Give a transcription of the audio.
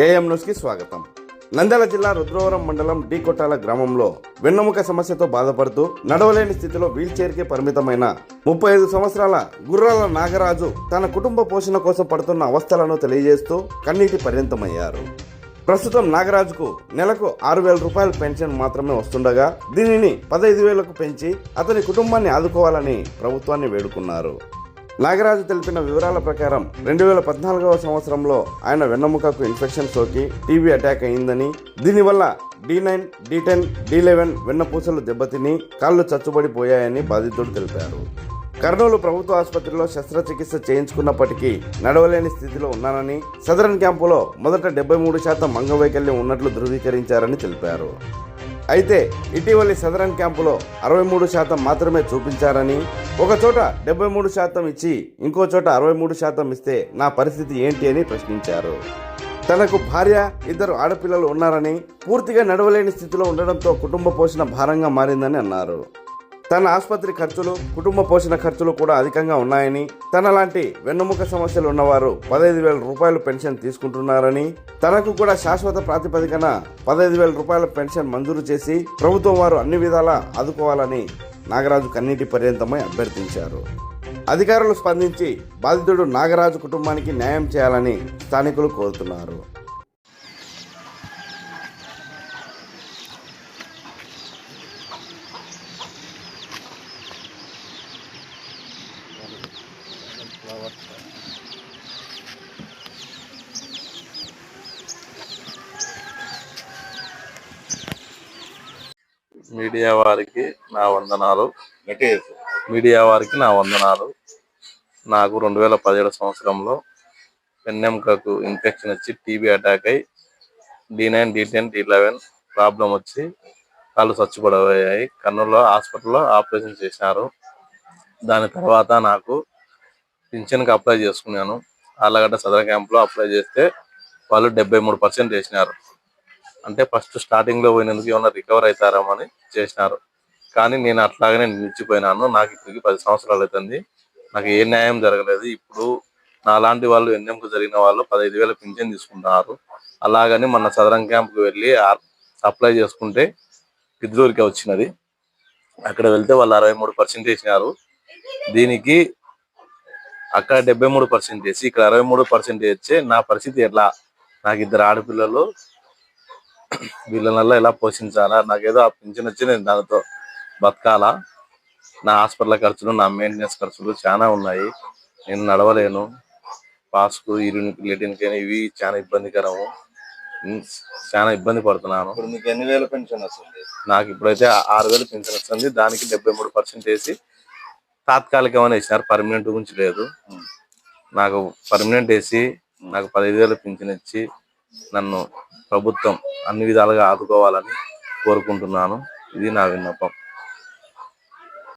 AM న్యూస్కి స్వాగతం. నంద్యాల జిల్లా రుద్రవరం మండలం డి కొట్టాల గ్రామంలో వెన్నెముక సమస్యతో బాధపడుతూ నడవలేని స్థితిలో వీల్చైర్కి పరిమితమైన ముప్పై ఐదు సంవత్సరాల గుర్రాల నాగరాజు తన కుటుంబ పోషణ కోసం పడుతున్న అవస్థలను తెలియజేస్తూ కన్నీటి పర్యంతమయ్యారు. ప్రస్తుతం నాగరాజుకు నెలకు ఆరు వేల రూపాయల పెన్షన్ మాత్రమే వస్తుండగా దీనిని పదహైదు వేలకు పెంచి అతని కుటుంబాన్ని ఆదుకోవాలని ప్రభుత్వాన్ని వేడుకున్నారు. నాగరాజు తెలిపిన వివరాల ప్రకారం రెండు వేల పద్నాలుగవ సంవత్సరంలో ఆయన వెన్నెముకకు ఇన్ఫెక్షన్ సోకి టీబీ అటాక్ అయిందని దీనివల్ల D nine D ten D eleven వెన్నపూసలు దెబ్బతిని కాళ్ళు చచ్చుబడిపోయాయని బాధితుడు తెలిపారు. కర్నూలు ప్రభుత్వ ఆసుపత్రిలో శస్త్రచికిత్స చేయించుకున్నప్పటికీ నడవలేని స్థితిలో ఉన్నానని సదరన్ క్యాంపులో మొదట డెబ్బై మూడు శాతం అంగవైకల్యం ఉన్నట్లు ధృవీకరించారని తెలిపారు. అయితే ఇటీవలి సదరన్ క్యాంపులో అరవై మూడు శాతం మాత్రమే చూపించారని ఒక చోట డెబ్బై మూడు శాతం ఇచ్చి ఇంకో చోట అరవై మూడు శాతం ఇస్తే నా పరిస్థితి ఏంటి అని ప్రశ్నించారు. తనకు భార్య ఇద్దరు ఆడపిల్లలు ఉన్నారని పూర్తిగా నడవలేని స్థితిలో ఉండడంతో కుటుంబ పోషణ భారంగా మారిందని అన్నారు. తన ఆసుపత్రి ఖర్చులు కుటుంబ పోషణ ఖర్చులు కూడా అధికంగా ఉన్నాయని తన లాంటి వెన్నుముక సమస్యలు ఉన్నవారు పదహైదు వేల రూపాయలు పెన్షన్ తీసుకుంటున్నారని తనకు కూడా శాశ్వత ప్రాతిపదికన పదహైదు వేల రూపాయల పెన్షన్ మంజూరు చేసి ప్రభుత్వం వారు అన్ని విధాలా ఆదుకోవాలని నాగరాజు కన్నీటి పర్యంతమై అభ్యర్థించారు. అధికారులు స్పందించి బాధితుడు నాగరాజు కుటుంబానికి న్యాయం చేయాలని స్థానికులు కోరుతున్నారు. మీడియా వారికి నా వందనాలు. మీడియా వారికి నా వందనాలు. నాకు రెండు వేల పదిహేడు సంవత్సరంలో వెన్నెముకకు ఇన్ఫెక్షన్ వచ్చి టీబీ అటాక్ అయి D nine D ten D eleven problem వచ్చి కాళ్ళు చచ్చుపడబోయాయి కర్నూలులో హాస్పిటల్లో ఆపరేషన్ చేశారు. దాని తర్వాత నాకు పింఛన్కి అప్లై చేసుకున్నాను. ఆళ్ళగడ్డ సదర్ క్యాంప్లో అప్లై చేస్తే వాళ్ళు డెబ్బై మూడు పర్సెంట్ వేసినారు అంటే ఫస్ట్ స్టార్టింగ్లో పోయినందుకు ఏమన్నా రికవర్ అవుతారామని చేసినారు. కానీ నేను అట్లాగనే నిలిచిపోయినాను. నాకు ఇప్పటికి పది సంవత్సరాలు అవుతుంది నాకు ఏ న్యాయం జరగలేదు. ఇప్పుడు నా లాంటి వాళ్ళు ఎన్ఎంకు జరిగిన వాళ్ళు పదహైదు వేల పింఛన్ తీసుకుంటున్నారు. అలాగని మన సదరం క్యాంప్కి వెళ్ళి అప్లై చేసుకుంటే పిద్రూరికి వచ్చినది. అక్కడ వెళ్తే వాళ్ళు అరవై మూడు పర్సెంట్ వేసినారు. దీనికి అక్కడ డెబ్బై మూడు పర్సెంట్ వేసి ఇక్కడ అరవై మూడు పర్సెంట్ వేస్తే నా పరిస్థితి ఎట్లా? నాకు ఇద్దరు ఆడపిల్లలు వీళ్ళనల్లా ఎలా పోషించాలా? నాకేదో ఆ పింఛన్ వచ్చి నేను దానితో బతకాలా? నా హాస్పిటల్ ఖర్చులు నా మెయింటెనెన్స్ ఖర్చులు చాలా ఉన్నాయి. నేను నడవలేను. పాస్కు యూరిన్కి లెటిన్కి ఇవి చాలా ఇబ్బందికరము. చాలా ఇబ్బంది పడుతున్నాను. ఇప్పుడు మీకు ఎన్ని వేల పెన్షన్ వస్తుంది? నాకు ఇప్పుడైతే ఆరు వేలు పింఛన్ వస్తుంది. దానికి డెబ్బై మూడు పర్సెంట్ వేసి తాత్కాలికమని వేసినారు పర్మనెంట్ గురించి లేదు. నాకు పర్మనెంట్ వేసి నాకు పదహైదు వేలు పింఛన్ ఇచ్చి నన్ను ప్రభుత్వం అన్ని విధాలుగా ఆదుకోవాలని కోరుకుంటున్నాను. ఇది నా విన్నపం.